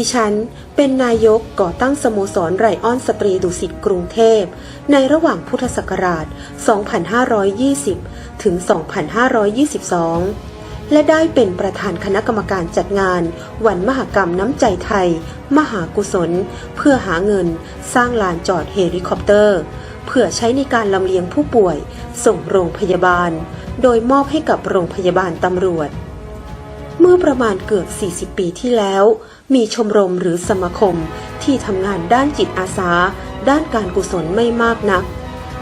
ดิฉัน เป็นนายกก่อตั้งสโมสรไรออนสตรีดุสิตกรุงเทพ ในระหว่างพุทธศักราช 2520 ถึง 2522 และได้เป็นประธานคณะกรรมการจัดงาน วันมหกรรมน้ำใจไทย มหากุศล เพื่อหาเงิน สร้างลานจอดเฮลิคอปเตอร์ เพื่อใช้ในการลำเลียงผู้ป่วย ส่งโรงพยาบาล โดยมอบให้กับโรงพยาบาลตำรวจเมื่อประมาณเกือบ 40 ปีที่แล้ว มีชมรมหรือสมาคมที่ทำงานด้านจิตอาสา ด้านการกุศลไม่มากนัก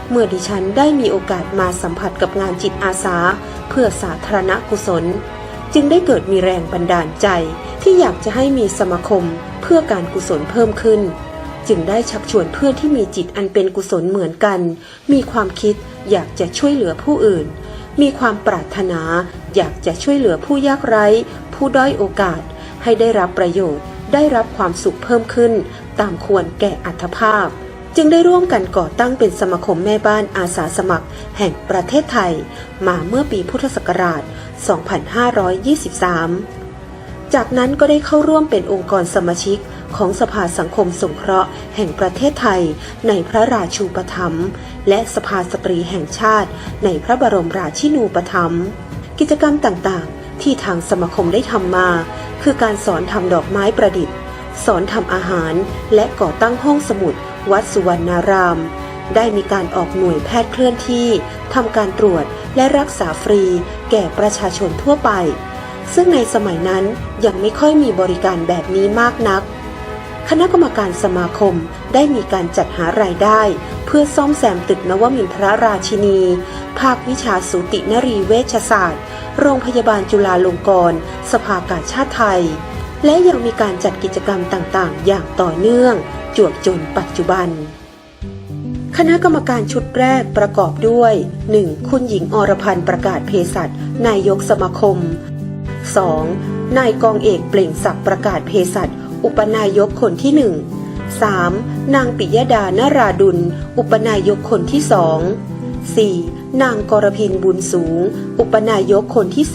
เมื่อดิฉันได้มีโอกาสมาสัมผัสกับงานจิตอาสา เพื่อสาธารณกุศล จึงได้เกิดมีแรงบันดาลใจ ที่อยากจะให้มีสมาคมเพื่อการกุศลเพิ่มขึ้น จึงได้ชักชวนเพื่อนที่มีจิตอันเป็นกุศลเหมือนกัน มีความคิดอยากจะช่วยเหลือผู้อื่น มีความปรารถนา อยากจะช่วยเหลือผู้ยากไร้ ผู้ด้อยโอกาส ให้ได้รับประโยชน์ ได้รับความสุขเพิ่มขึ้น ตามควรแก่อัตภาพ จึงได้ร่วมกันก่อตั้งเป็นสมาคมแม่บ้านอาสาสมัคร แห่งประเทศไทย มาเมื่อปีพุทธศักราช 2523 จากนั้นก็ได้เข้าร่วมเป็นองค์กรสมาชิกของสภาสังคมสงเคราะห์แห่งประเทศไทย ในพระราชูปถัมภ์และสภาสตรีแห่งชาติ ในพระบรมราชินูปถัมภ์กิจกรรมต่างๆ ที่ทางสมาคมได้ทำมา คือการสอนทำดอกไม้ประดิษฐ์ สอนทำอาหาร และก่อตั้งห้องสมุด วัดสุวรรณาราม ได้มีการออกหน่วยแพทย์เคลื่อนที่ทำการตรวจและรักษาฟรี แก่ประชาชนทั่วไป ซึ่งในสมัยนั้นยังไม่ค่อยมีบริการแบบนี้มากนัก คณะกรรมการสมาคมได้มีการจัดหารายได้ เพื่อซ่อมแซมตึกนวมินทรราชินี ภาควิชาสูตินรีเวชศาสตร์ โรงพยาบาลจุฬาลงกรณ์ สภากาชาติไทย และยังมีการจัดกิจกรรมต่างๆ อย่างต่อเนื่อง จวบจนปัจจุบันคณะกรรมการชุดแรกประกอบด้วย 1. คุณหญิงอรพันธ์ประกาศเภสัชนายกสมาคม 2. นายกองเอกเปล่งศักดิ์ประกาศเภสัช อุปนายกคนที่1 3. นางปิยดานาราดุล อุปนายกคนที่2 4. นางกรพินบุญสูง อุปนายกคนที่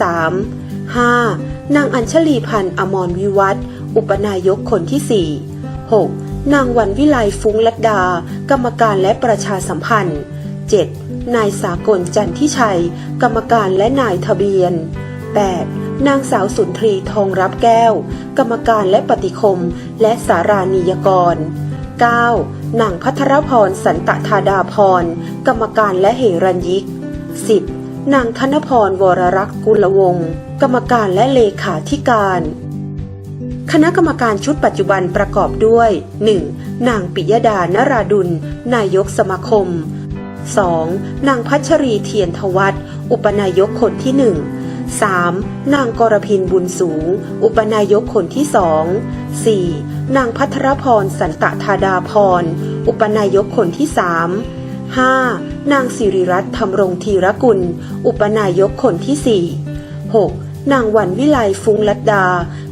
3 5. นางอัญชลีพันธ์อมรวิวัฒอุปนายกคนที่4 6. นางวันวิไลฟุ้งลัดดา กรรมการและประชาสัมพันธ์ 7. นายสากลจันทิชัย กรรมการและนายทะเบียน 8. นางสาวสุนทรีทองรับแก้ว กรรมการและปฏิคม และสารานิยกร 9. นางพัทรพรสันตธาดาพร กรรมการและเหรัญยิก 10. นางธนพรวรรักษ์กุลวงศ์กรรมการและเลขาธิการ คณะกรรมการชุดปัจจุบันประกอบด้วย 1. นางปิยดา นราดุล นายกสมาคม 2. นางพัชรีเทียนทวัฒอุปนายกคนที่1 3. นางกรพินบุญสูงอุปนายกคนที่2 4. นางพัทรพรสันตธาดาพร อุปนายกคนที่3 5. นางสิริรัตน์ธรรมรงธีรกุล อุปนายกคนที่ 4 6. นางวันวิไลฟุ้งลัดดา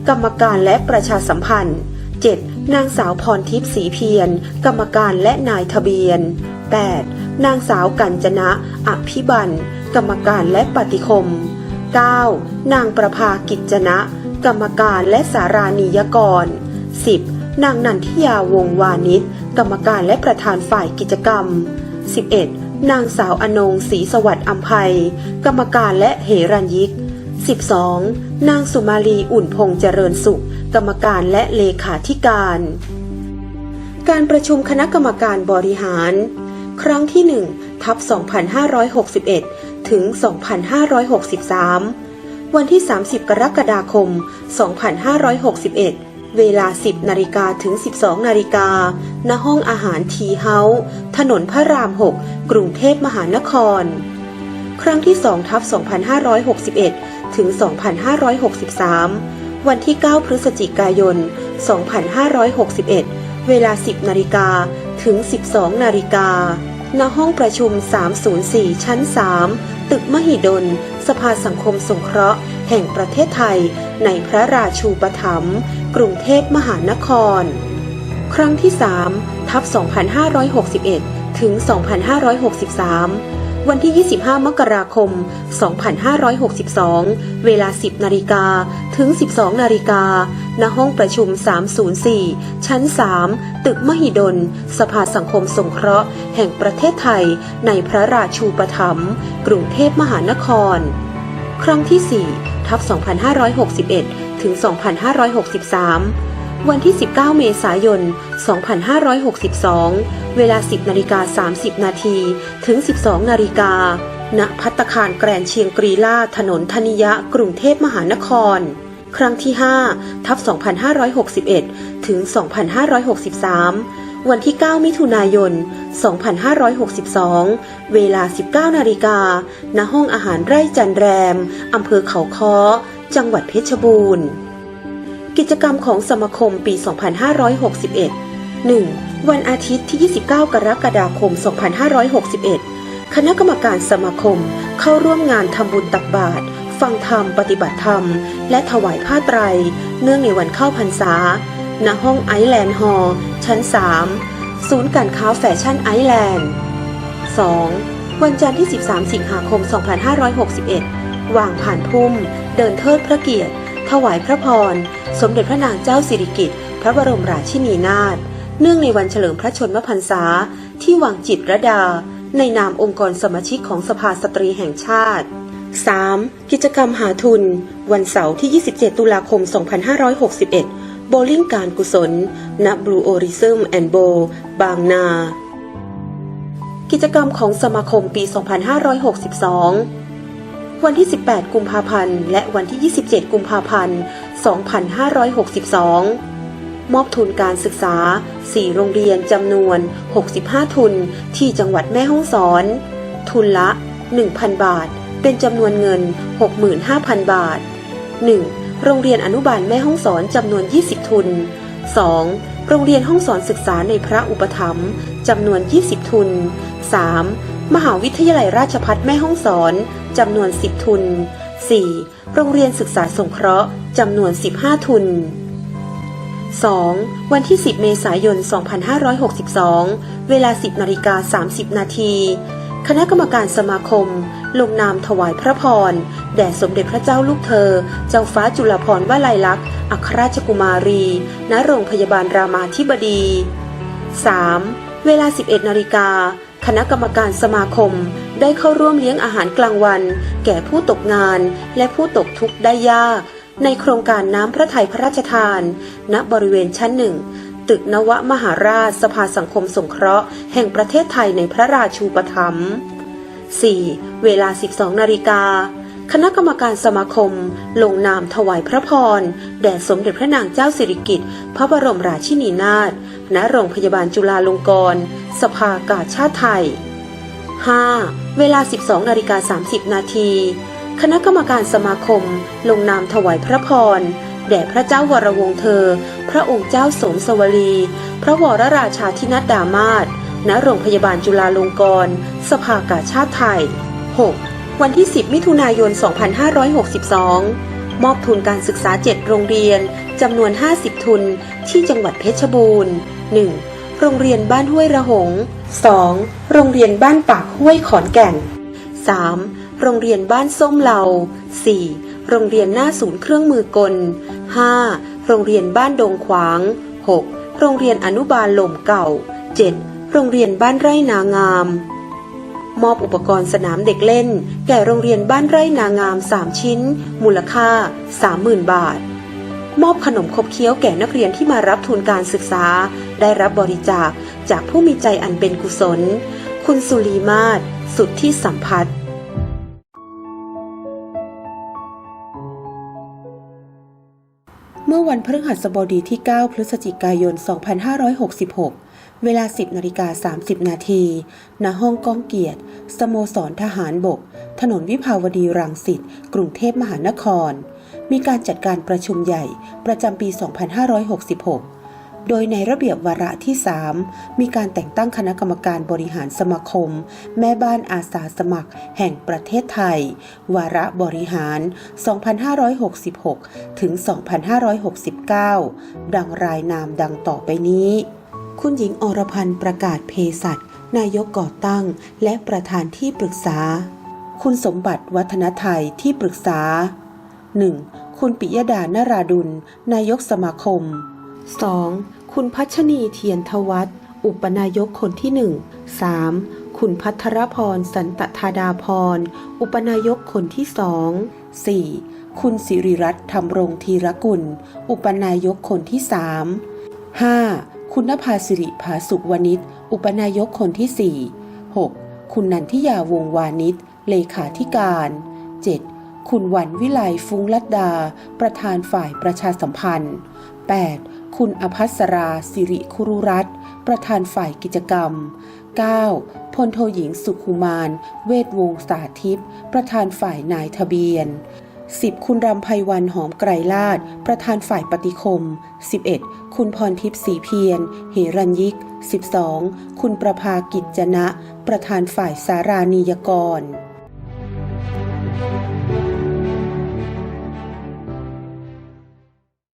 กรรมการและประชาสัมพันธ์ 7. นางสาวพรทิพย์ศรีเพียร กรรมการและนายทะเบียน 8. นางสาวกัญจนะอภิบันกรรมการและปฏิคม 9. นางประภากิจจนะ กรรมการและสารานิยกร 10. นางนันทิยาวงวานิชกรรมการและประธานฝ่ายกิจกรรม 11. นางสาวอนงศรีสวัสดิ์อัมภัย กรรมการและเหรัญยิก 12. นางสุมาลีอุ่นพงษ์เจริญสุข กรรมการและเลขาธิการ การประชุมคณะกรรมการบริหาร ครั้งที่1ทับ2561 ถึง 2563 วันที่ 30 กรกฎาคม 2561 เวลา 10 นาฬิกาถึง 12 นาฬิกา ณ ห้องอาหารทีเฮาส์ถนนพระราม 6 กรุงเทพมหานคร ครั้งที่2ทับ2561 ถึง 2563 วันที่ 9 พฤศจิกายน 2561 เวลา 10 นาฬิกาถึง 12 นาฬิกา ณห้องประชุม 304 ชั้น 3 ตึกมหิดล สภาสังคมสงเคราะห์ แห่งประเทศไทย ในพระราชูปถัมภ์กรุงเทพมหานคร ครั้งที่ 3 ทับ 2561 ถึง 2563 วันที่ 25 มกราคม 2562 เวลา 10 นาฬิกา ถึง 12 นาฬิกา ณ ห้องประชุม 304 ชั้น 3 ตึกมหิดล สภาสังคมสงเคราะห์ แห่งประเทศไทย ในพระราชูปถัมภ์ กรุงเทพมหานคร ครั้งที่ 4 ทับ 2561 ถึง 2563 วันที่ 19 เมษายน 2562 เวลา 10นาฬิกา30 นาทีถึง 12 นาฬิกา ณ พัตตาคารแกรนเชียงกรีล่า ถนนธนิยะ กรุงเทพมหานคร ครั้งที่ 5 ทับ 2561 ถึง 2563 วันที่ 9 มิถุนายน 2562 เวลา 19 นาฬิกา ณ ห้องอาหารไร่จันแรม อำเภอเขาค้อ จังหวัดเพชรบูรณ์ กิจกรรมของสมาคมปี 2561 1. วันอาทิตย์ที่ 29 กรกฎาคม 2561 คณะกรรมการสมาคมเข้าร่วมงานทำบุญตักบาตร ฟังธรรม ปฏิบัติธรรม และถวายผ้าไตร เนื่องในวันเข้าพรรษา ณ ห้องไอแลนด์ฮอลล์ ชั้น 3 ศูนย์การค้าแฟชั่นไอแลนด์ 2. วันจันทร์ที่ 13 สิงหาคม 2561 วางผ่านพุ่ม เดินเทิดพระเกียรติ ถวายพระพร สมเด็จพระนางเจ้าสิริกิติ์พระบรมราชินีนาถเนื่องในวันเฉลิมพระชนมพรรษา ที่วังจิตรดา ในนามองค์กรสมาชิกของสภาสตรีแห่งชาติ 3. กิจกรรมหาทุน วันเสาร์ที่ 27 ตุลาคม 2561 โบลิ่งการกุศลณ Blue Orism and Bow บางนา กิจกรรมของสมาคมปี 2562 วันที่ 18 กุมภาพันธ์ และวันที่ 27 กุมภาพันธ์ 2562 มอบทุนการศึกษา 4 โรงเรียนจำนวน 65 ทุนที่จังหวัดแม่ฮ่องสอน ทุนละ 1,000 บาท เป็นจำนวนเงิน 65,000 บาท 1. โรงเรียนอนุบาลแม่ฮ่องสอนจำนวน 20 ทุน 2. โรงเรียนห้องสอนศึกษาในพระอุปถัมภ์จำนวน 20 ทุน 3. มหาวิทยาลัยราชภัฏแม่ฮ่องสอนจำนวน 10 ทุน 4. โรงเรียนศึกษาสงเคราะห์จำนวน 15 ทุน 2. วันที่ 10 เมษายน 2562 เวลา 10นาฬิกา30 นาที คณะกรรมการสมาคม ลงนามถวายพระพร แด่สมเด็จพระเจ้าลูกเธอ เจ้าฟ้าจุฬาภรวลัยลักษณ์ อัครราชกุมารี ณ โรงพยาบาลรามาธิบดี 3. เวลา 11 นาฬิกา คณะกรรมการสมาคม ได้เข้าร่วมเลี้ยงอาหารกลางวัน แก่ผู้ตกงาน และผู้ตกทุกข์ได้ยาก ในโครงการน้ำพระทัยพระราชทาน ณ บริเวณชั้นหนึ่ง ตึกนวมหาราชสภาสังคมสงเคราะห์ แห่งประเทศไทยในพระราชูปถัมภ์ 4. เวลา 12 นาฬิกาคณะกรรมการสมาคม ลงนามถวายพระพร แด่สมเด็จพระนางเจ้าสิริกิติ์พระบรมราชินีนาถ ณโรงพยาบาลจุฬาลงกรณ์ สภากาชาติไทย 5. เวลา 12นาฬิกา30 นาที คณะกรรมการสมาคม ลงนามถวายพระพร แด่พระเจ้าวรวงเธอ พระองค์เจ้าสมสวลี พระวรราชาธินัดดามาศณโรงพยาบาลจุฬาลงกรณ์สภากาชาติไทย 6. วันที่ 10 มิถุนายน 2562 มอบทุนการศึกษา 7 โรงเรียนจำนวน 50 ทุนที่จังหวัดเพชรบูรณ์ 1. โรงเรียนบ้านห้วยระหง 2. โรงเรียนบ้านปากห้วยขอนแก่น 3. โรงเรียนบ้านส้มเหลา 4. โรงเรียนหน้าศูนย์เครื่องมือกล 5. โรงเรียนบ้านดงขวาง 6. โรงเรียนอนุบาลหล่มเก่า 7. โรงเรียนบ้านไร่นางาม มอบอุปกรณ์สนามเด็กเล่น แก่โรงเรียนบ้านไร่นางาม 3 ชิ้น มูลค่า 30,000 บาท มอบขนมขบเคี้ยวแก่นักเรียนที่มารับทุนการศึกษา ได้รับบริจาคจากผู้มีใจอันเป็นกุศล คุณสุลีมาศสุดที่สัมพัทธ์เมื่อวันพฤหัสบดีที่ 9 พฤศจิกายน 2566 เวลา 10นาฬิกา30 นาทีณห้องก้องเกียรติ สโมสรทหารบก ถนนวิภาวดีรังสิต กรุงเทพมหานคร มีการจัดการประชุมใหญ่ประจำปี 2566 โดยในระเบียบวาระที่ 3 มีการแต่งตั้งคณะกรรมการบริหารสมาคม แม่บ้านอาสาสมัคร แห่งประเทศไทย วาระบริหาร 2566 ถึง 2569 ดังรายนามดังต่อไปนี้ คุณหญิงอรพันธ์ประกาศเภสัชนายกก่อตั้งและประธานที่ปรึกษา คุณสมบัติวัฒนไทยที่ปรึกษา 1. คุณปิยดานาราดุล นายกสมาคม 2. คุณพัชนีเทียนทวัฒน์อุปนายกคนที่ 1 3. คุณพัทรพรสันตธาดาพร อุปนายกคนที่2 4. คุณสิริรัตน์ธรรมรงธีรกุล อุปนายกคนที่3 5. คุณนภาสิริภาสุวณิชอุปนายกคนที่4 6. คุณนันทิยาวงศ์วานิชเลขาธิการ 7. คุณวันวิไลฟุ้งลัดดา ประธานฝ่ายประชาสัมพันธ์ 8. คุณอภัสราสิริคุรุรัตน์ประธานฝ่ายกิจกรรม 9. พลโทหญิงสุขุมาน เวทวงศ์สาธิตประธานฝ่ายนายทะเบียน 10. คุณรำไพวันหอมไกรลาดประธานฝ่ายปฏิคม 11. คุณพรทิพย์สีเพียรเหรัญยิก 12. คุณประภากิจจนะ ประธานฝ่ายสารานิยกร